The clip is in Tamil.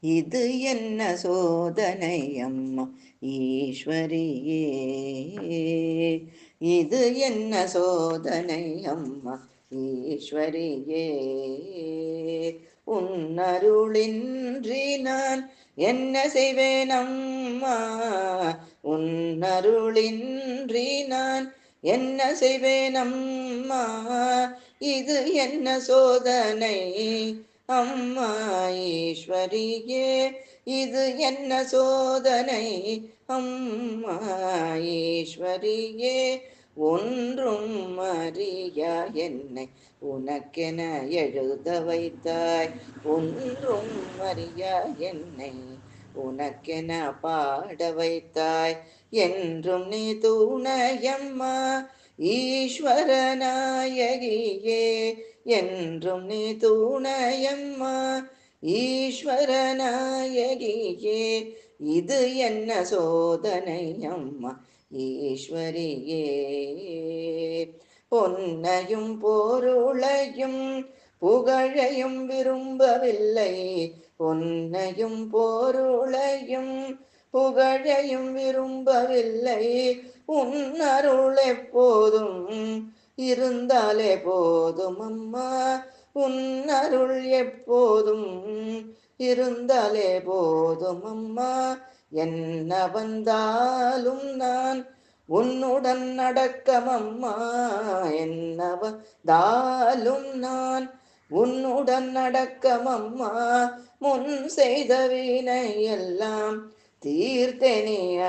இது என்ன சோதனை அம்மா ஈஸ்வரியே. இது என்ன சோதனை அம்மா ஈஸ்வரியே. உன்னருளின்றி நான் என்ன செய்வேன் அம்மா உன்னருளின்றி நான் என்ன செய்வேன் அம்மா இது என்ன சோதனை? அம்மா ஈஸ்வரியே இது என்ன சோதனை? அம்மா ஈஸ்வரியே ஒன்றும் அறியா என்னை உனக்கென எழுத வைத்தாய். ஒன்றும் அறியா என்னை உனக்கென பாட வைத்தாய். என்றும் நீ துணையம்மா ஈஸ்வரநாயகியே என்றும் நீ துணையம்மா. ஈஸ்வரநாயகியே இது என்ன சோதனை அம்மா ஈஸ்வரியே பொன்னையும் பொருளையும் புகழையும் விரும்பவில்லை. பொன்னையும் பொருளையும் புகழையும் விரும்பவில்லை. உன்னருள் எப்போதும் இருந்தாலே போதும் அம்மா. உன்னருள் எப்போதும் இருந்தாலே போதும் அம்மா. என்ன வந்தாலும் நான் உன்னுடன் நடக்கமம்மா என்ன வந்தாலும் நான் உன்னுடன் நடக்கமம்மா முன் செய்த வினை எல்லாம் തീർത്തനിയ